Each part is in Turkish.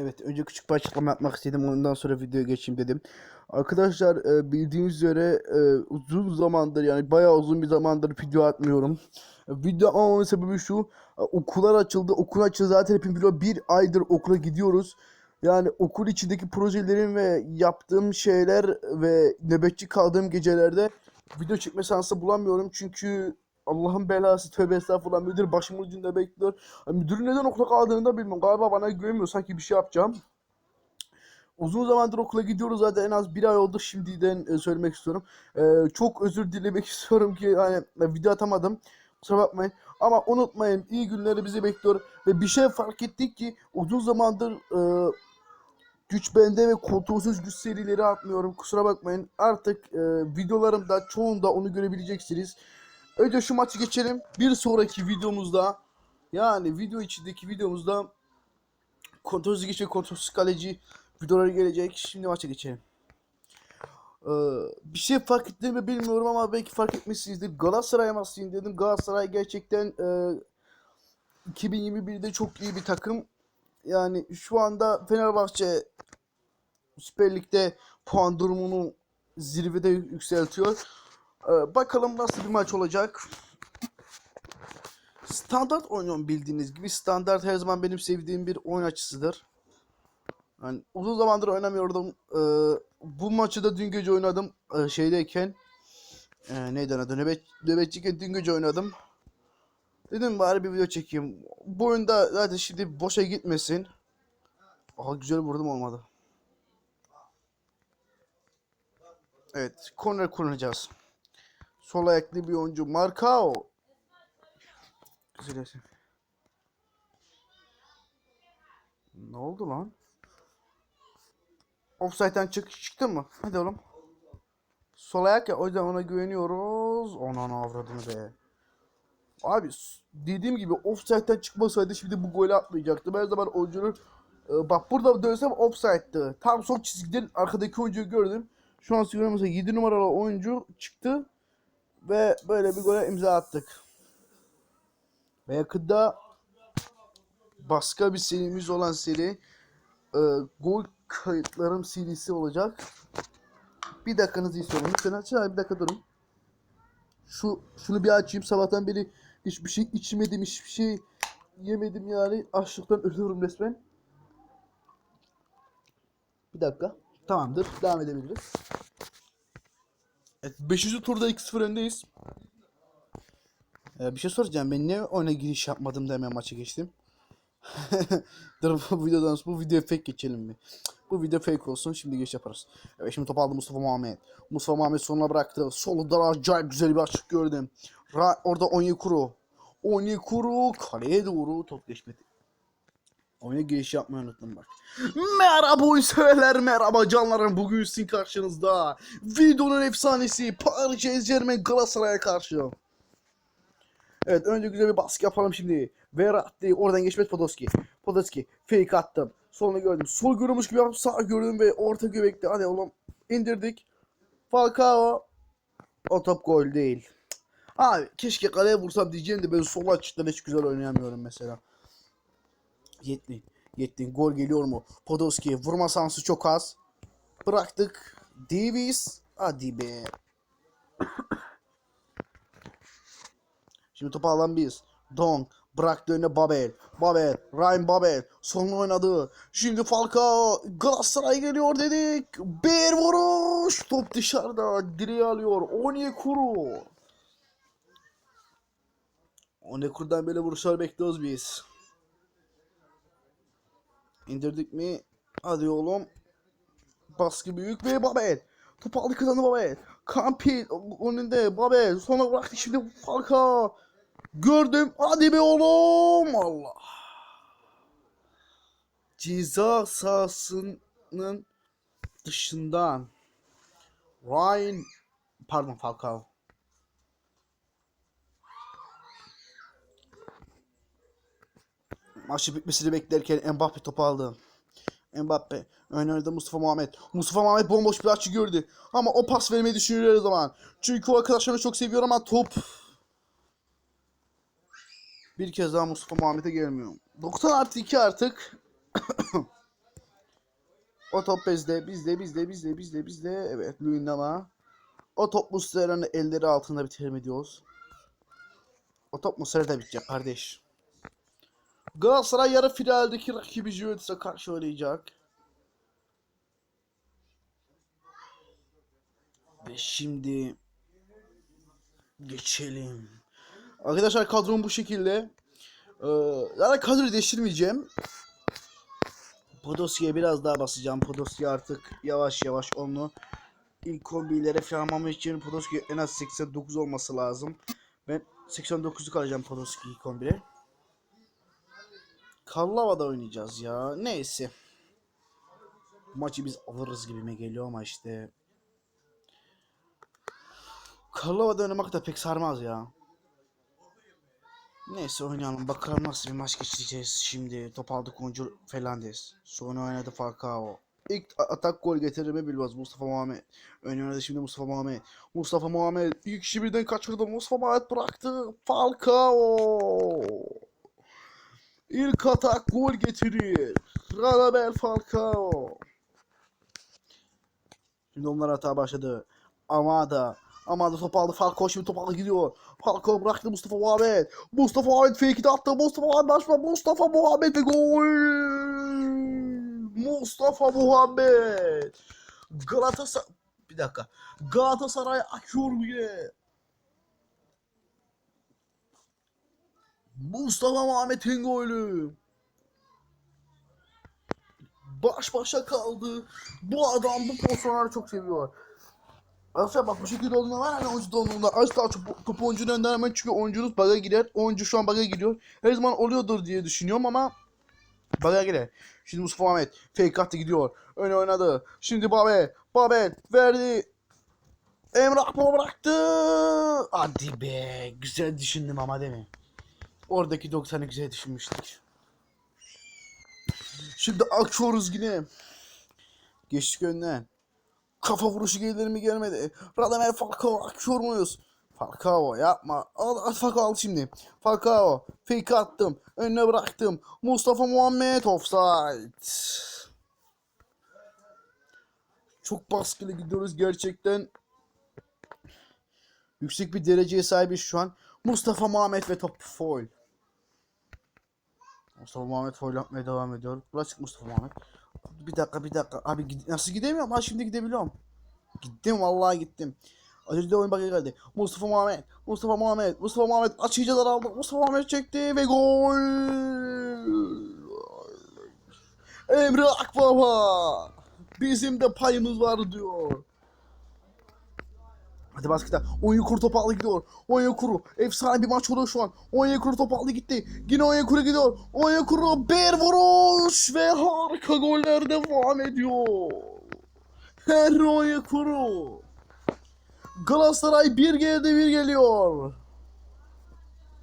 Evet, önce küçük bir açıklama yapmak istedim. Ondan sonra videoya geçeyim dedim. Arkadaşlar e, bildiğiniz üzere e, uzun zamandır yani bayağı uzun bir zamandır video atmıyorum. Video atmamamın sebebi şu. e, Okullar açıldı. Okul açıldı zaten hepimiz biliyor. Bir aydır okula gidiyoruz. Yani okul içindeki projelerim ve yaptığım şeyler ve nöbetçi kaldığım gecelerde video çekme şansı bulamıyorum. Çünkü Allah'ın belası tövbe estağfurullah müdür başımın ucunda bekliyor. Müdürün neden okula kaldığını da bilmiyorum. Galiba bana güvenmiyor. Sanki bir şey yapacağım. Uzun zamandır okula gidiyoruz zaten en az bir ay oldu şimdiden e, söylemek istiyorum. E, çok özür dilemek istiyorum ki hani e, video atamadım. Kusura bakmayın. Ama unutmayın iyi günleri bizi bekliyor. Ve bir şey fark ettik ki uzun zamandır e, güç bende ve kontrolsüz güç serileri atmıyorum. Kusura bakmayın. Artık e, videolarımda çoğunda onu görebileceksiniz. Önce şu maçı geçelim. Bir sonraki videomuzda yani video içindeki videomuzda kontrolsüz geçe kontrolsüz kaleci videoları gelecek. Şimdi maça geçelim. Ee, bir şey fark ettim mi bilmiyorum ama belki fark etmişsinizdir. Galatasaray'a maçlayın dedim. Galatasaray gerçekten e, 2021'de çok iyi bir takım. Yani şu anda Fenerbahçe Süper Lig'de puan durumunu zirvede yükseltiyor. Ee, bakalım nasıl bir maç olacak. Standart oynuyorum bildiğiniz gibi. Standart her zaman benim sevdiğim bir oyun açısıdır. Yani uzun zamandır oynamıyordum. Ee, bu maçı da dün gece oynadım. Ee, şeydeyken. Ee, neydi adı? Nöbet, nöbetçiyken dün gece oynadım. Dedim bari bir video çekeyim. Bu oyunda zaten şimdi boşa gitmesin. Aha güzel vurdum olmadı. Evet, korner kullanacağız. Sol ayaklı bir oyuncu Marcao. Güzel isim. Ne oldu lan? Offside'den çık çıktı mı? Hadi oğlum. Sol ayak ya o yüzden ona güveniyoruz. Ona avradını be. Abi dediğim gibi offside'den çıkmasaydı şimdi bu golü atmayacaktı. Ben zaman oyuncunun e, bak burada dönsem offside'dı. Tam son çizgiden arkadaki oyuncuyu gördüm. Şu an sigara mesela 7 numaralı oyuncu çıktı ve böyle bir gole imza attık. Ve yakında başka bir serimiz olan seri e, gol kayıtlarım serisi olacak. Bir dakikanızı istiyorum. Lütfen açın. Bir dakika durun. Şu şunu bir açayım. Sabahtan beri hiçbir şey içmedim, hiçbir şey yemedim yani. Açlıktan ölüyorum resmen. Bir dakika. Tamamdır. Devam edebiliriz. Evet, 5. turda 2-0 öndeyiz. Ee, bir şey soracağım. Ben niye oyuna giriş yapmadım da hemen maça geçtim? Dur bu videodan bu video fake geçelim mi? Bu video fake olsun şimdi geç yaparız. Evet şimdi top aldı Mustafa Muhammed. Mustafa Muhammed sonuna bıraktı. Solunda acayip güzel bir açık gördüm. Ra orada Onyekuru. Onyekuru kaleye doğru top geçmedi. Oyuna giriş yapmayı unuttum bak. Merhaba oyun severler, merhaba canlarım. Bugün sizin karşınızda videonun efsanesi Paris Saint-Germain Galatasaray'a karşı. Evet önce güzel bir baskı yapalım şimdi. Verratti oradan geçmez Podolski. Podolski fake attım. Solunu gördüm. Sol görmüş gibi yapıp sağ gördüm ve orta göbekte. Hadi oğlum indirdik. Falcao. O top gol değil. Abi keşke kaleye vursam diyeceğim de ben sol açıktan hiç güzel oynayamıyorum mesela. Yettin. Yettin. Gol geliyor mu? Podolski vurma şansı çok az. Bıraktık. Davis. Hadi be. Şimdi topu alan biz. Dong bıraktı önüne Babel. Babel. Ryan Babel. Sonunu oynadı. Şimdi Falcao. Galatasaray geliyor dedik. Bir vuruş. Top dışarıda. Direğe alıyor. Onyekuru. Onyekuru'dan böyle vuruşlar bekliyoruz biz. İndirdik mi? Hadi oğlum. Baskı büyük ve Babel. Topu aldı kazandı Babel. Kampil önünde Babel. Sonra bıraktı şimdi Falcao. Gördüm. Hadi be oğlum. Allah. Ceza sahasının dışından. Ryan pardon Falcao. Maçı bitmesini beklerken Mbappe topu aldı. Mbappe. Önerde Mustafa Muhammed. Mustafa Muhammed bomboş bir açı gördü. Ama o pas vermeyi düşünüyor her zaman. Çünkü o arkadaşlarını çok seviyor ama top bir kez daha Mustafa Muhammed'e gelmiyor. 90 artı 2 artık. O top bizde, bizde, bizde, bizde, bizde, bizde. Evet, Luyendama. O top Muslera'nın elleri altında ediyoruz. O top Muslera'da bitecek kardeş. Galatasaray yarı finaldeki rakibi Juventus'a karşı oynayacak. Ve şimdi geçelim. Arkadaşlar kadrom bu şekilde. Ee, zaten kadroyu değiştirmeyeceğim. Podolski'ye biraz daha basacağım. Podolski artık yavaş yavaş onu ilk kombilere falan için Podolski en az 89 olması lazım. Ben 89'luk alacağım Podolski ilk kombile. Kallava'da oynayacağız ya. Neyse. Maçı biz alırız gibime geliyor ama işte. Kallava'da oynamak da pek sarmaz ya. Neyse oynayalım. Bakalım nasıl bir maç geçireceğiz şimdi. Top aldık oyuncu Fernandes. Sonra oynadı Falcao. İlk atak gol getirir mi bilmez. Mustafa Muhammed. Ön oynadı şimdi Mustafa Muhammed. Mustafa Muhammed ilk kişi birden kaçırdı. Mustafa Muhammed bıraktı. Falcao. İlk atak gol getirir. Radamel Falcao. Şimdi onlar hata başladı. Amada. Amada top aldı. Falcao şimdi top aldı gidiyor. Falcao bıraktı Mustafa Muhammed. Mustafa Muhammed fake'i attı. Mustafa Muhammed başla. Mustafa Muhammed ve gol. Mustafa Muhammed. Galatasaray. Bir dakika. Galatasaray akıyor yine. Mustafa Muhammed'in golü. Baş başa kaldı. Bu adam bu pozisyonları çok seviyor. Arkadaşlar bak bu şekilde olduğunda var hani oyuncu olduğunda az daha çok topu oyuncunun önden hemen çünkü oyuncunuz bug'a girer. Oyuncu şu an bug'a giriyor. Her zaman oluyordur diye düşünüyorum ama bug'a girer. Şimdi Mustafa Ahmet fake attı gidiyor. Öne oynadı. Şimdi Babel. Babel verdi. Emrah Baba bıraktı. Hadi be. Güzel düşündüm ama değil mi? Oradaki 90'ı güzel düşünmüştük. Şimdi açıyoruz yine. Geçtik önden. Kafa vuruşu gelir mi gelmedi. Radamel Falcao akıyor muyuz? Falcao yapma. Al, al Falcao al şimdi. Falcao fake attım. Önüne bıraktım. Mustafa Muhammed offside. Çok baskılı gidiyoruz gerçekten. Yüksek bir dereceye sahibiz şu an. Mustafa Muhammed ve top foul. Mustafa Muhammed foul yapmaya devam ediyor. Bırak Mustafa Muhammed. Bir dakika bir dakika. Abi gid- nasıl gidemiyorum? Ha şimdi gidebiliyorum. Gittim vallahi gittim. Az önce de oyun bakıyor geldi. Mustafa Muhammed. Mustafa Muhammed. Mustafa Muhammed açıcılar aldı. Mustafa Muhammed çekti ve gol. Emre Akbaba. Bizim de payımız var diyor. Hadi baskete. Onyekuru topu aldı gidiyor. Onyekuru. Efsane bir maç oluyor şu an. Onyekuru topu aldı gitti. Yine Onyekuru gidiyor. Onyekuru bir vuruş ve harika goller devam ediyor. Her Onyekuru. Galatasaray bir geldi bir geliyor.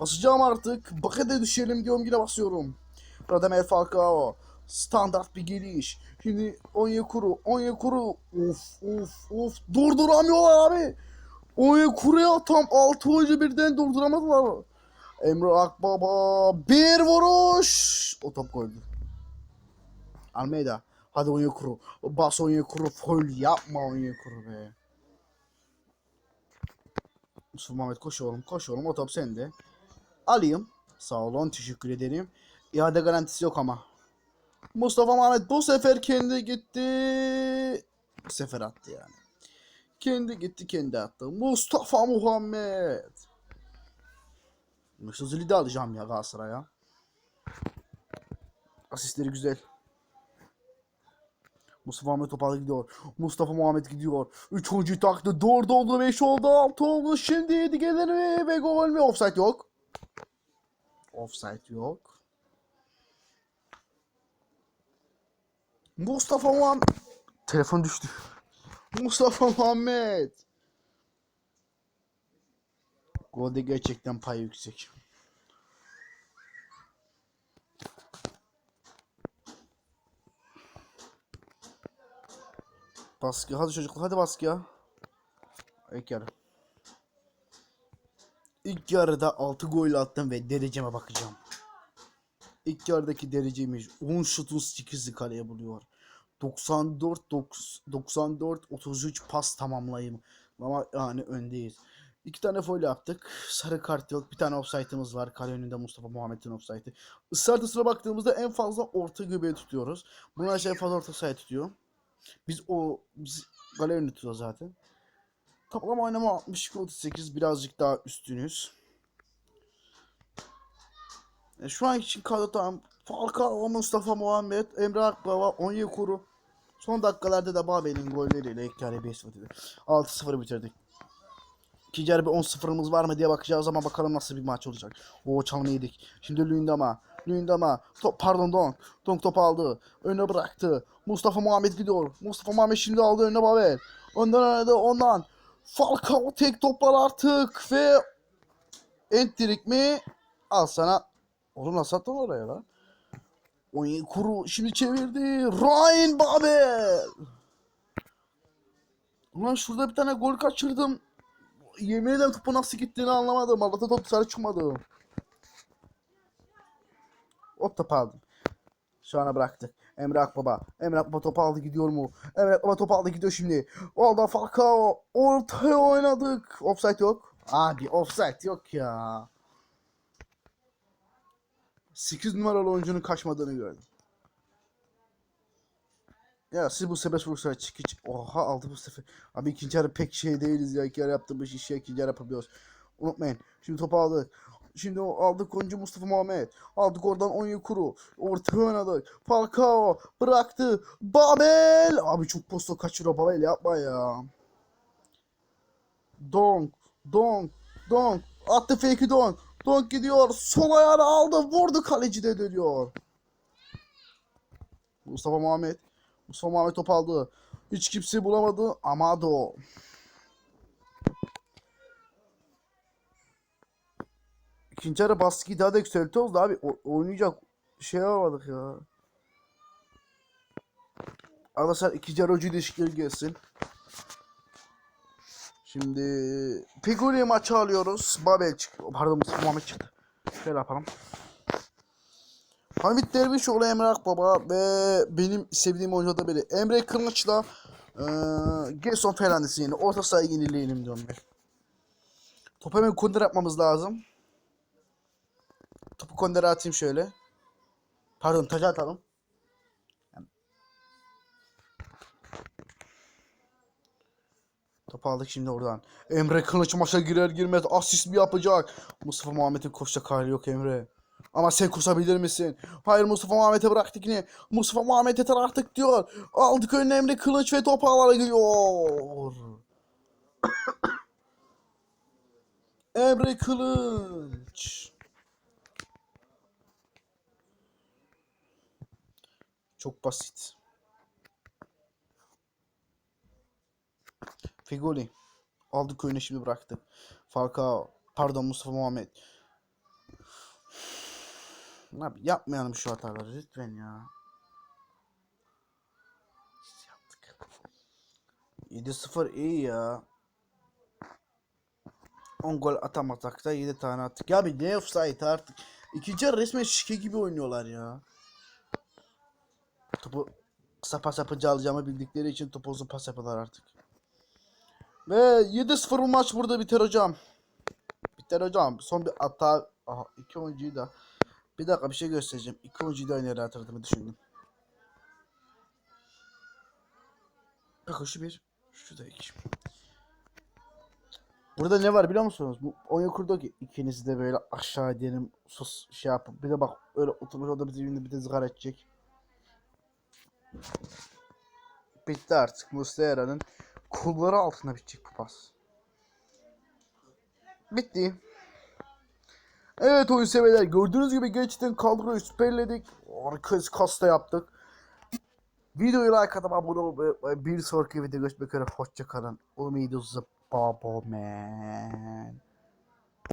Basacağım artık. Bakete düşelim diyorum yine basıyorum. Radamel Falcao. Standart bir geliş. Şimdi Onyekuru. Onyekuru. Uf uf uf. Durduramıyorlar abi. Onyekuru'ya tam 6 oyuncu birden durduramadılar. Emre Akbaba. Bir vuruş. O top koydu. Almeida. Hadi Onyekuru. Bas Onyekuru. Foul yapma Onyekuru be. Mustafa Mehmet koş oğlum koş oğlum o top sende. Alayım. Sağ olun teşekkür ederim. İade garantisi yok ama. Mustafa Mehmet bu sefer kendi gitti. Bu sefer attı yani. Kendi gitti kendi attı. Mustafa Muhammed. Özil'i de alacağım ya Galatasaray'a. Asistleri güzel. Mustafa Muhammed toparla gidiyor. Mustafa Muhammed gidiyor. 3 oyuncuyu taktı. 4 oldu, 5 oldu, 6 oldu. Şimdi 7 gelir mi? Ve gol mü? Offside yok. Offside yok. Mustafa Muhammed. Telefon düştü. Mustafa Muhammed. Golde gerçekten pay yüksek. Baskı. Hadi çocuklar hadi baskı ya. İlk yarı. İlk yarıda 6 gol attım ve dereceme bakacağım. İlk yarıdaki derecemiz 10 şutun 8'i kaleye buluyor. 94 dok- 94 33 pas tamamlayım. Ama yani öndeyiz. İki tane foul yaptık. Sarı kart yok. Bir tane offside'ımız var. Kale önünde Mustafa Muhammed'in offside'ı. Isrartısına baktığımızda en fazla orta göbeği tutuyoruz. Bunlar şey fazla orta sahaya tutuyor. Biz o biz kale önünde tutuyoruz zaten. Toplam oynama 62 38 birazcık daha üstünüz. E, şu an için kadro tamam. Falcao, Mustafa Muhammed, Emre Akbaba, Onyekuru. Son dakikalarda da Babel'in golleriyle ilk yarı 5-0 dedi. 6-0 bitirdik. İkinci yarı bir 10-0'ımız var mı diye bakacağız ama bakalım nasıl bir maç olacak. O çalımı yedik. Şimdi Lündama. Lündama. Top, pardon Donk. Donk topu aldı. Önüne bıraktı. Mustafa Muhammed gidiyor. Mustafa Muhammed şimdi aldı önüne Babel. Ondan aradı ondan. Falcao tek toplar artık ve Entrik mi? Al sana. Oğlum nasıl attın oraya lan? Onyekuru şimdi çevirdi. Ryan Babel. Ulan şurada bir tane gol kaçırdım. Yemin ederim topu nasıl gittiğini anlamadım. Allah'ta top dışarı çıkmadı. O topu aldım. Şu ana bıraktık. Emre Akbaba. Emre Akbaba topu aldı gidiyor mu? Emre Akbaba topu aldı gidiyor şimdi. Olda Falcao. Ortaya oynadık. Offside yok. Abi offside yok ya. 8 numaralı oyuncunun kaçmadığını gördüm. Ya siz bu sebebi vursa çık hiç. Oha aldı bu sefer. Abi ikinci yarı pek şey değiliz ya. İlk yarı yaptığımız işi ikinci yarı yapabiliyoruz. Unutmayın. Şimdi topu aldık. Şimdi aldık oyuncu Mustafa Muhammed. Aldık oradan Onyekuru. Ortaya oynadık. Falcao bıraktı. Babel. Abi çok posta kaçırıyor Babel yapma ya. Donk. Donk. Donk. Attı fake'i Donk. Donk gidiyor. Sol ayağını aldı. Vurdu kaleci de dönüyor. Mustafa Muhammed. Mustafa Muhammed top aldı. Hiç kimse bulamadı. Amado. İkinci ara baskıyı daha da yükseltiyoruz da abi o- oynayacak şey yapamadık ya. Arkadaşlar ikinci ara oyuncu değişikliği gelsin. Şimdi Piguli maçı alıyoruz. Babel çıktı. Pardon Muhammed çıktı. Şöyle yapalım. Hamit Dervişoğlu Emre Akbaba ve benim sevdiğim oyuncu da biri. Emre Kılıç'la eee Gerson Fernandes'in yeni orta saha yenileyelim diyorum ben. Topu hemen konder yapmamız lazım. Topu kondere atayım şöyle. Pardon taca atalım. Topu aldık şimdi oradan. Emre Kılıç maça girer girmez asist mi yapacak? Mustafa Muhammed'in koşacak hali yok Emre. Ama sen kusabilir misin? Hayır Mustafa Muhammed'e bıraktık yine. Mustafa Muhammed yeter diyor. Aldık önüne Emre Kılıç ve top ağlara gidiyor. Emre Kılıç. Çok basit. Figoli. Aldık oyunu şimdi bıraktı. Falcao. Pardon Mustafa Muhammed. Abi yapmayalım şu hataları lütfen ya. Biz yaptık. 7-0 iyi ya. 10 gol atamasak da 7 tane attık. Ya bir ne offside artık. İkinci resmen şike gibi oynuyorlar ya. Topu kısa pas yapınca alacağımı bildikleri için topu uzun pas yapıyorlar artık. Ve 7-0 bu maç burada biter hocam. Biter hocam. Son bir hata. Aha iki oyuncuyu da. Bir dakika bir şey göstereceğim. İki oyuncuyu da aynı yere atırdığımı düşündüm. Bakın şu bir. Şu da iki. Burada ne var biliyor musunuz? Bu Onyekuru'da ki ikiniz de böyle aşağı diyelim sus şey yapıp bir de bak öyle oturmuş orada bizi bir de zıgara edecek. Bitti artık Muslera'nın kolları altına bitecek bu pas. Bitti. Evet oyun severler gördüğünüz gibi gerçekten kadroyu süperledik. Harika kasta yaptık. Videoyu like atıp abone olup bir sonraki videoda görüşmek üzere. Hoşçakalın. Umiduz'u baba man.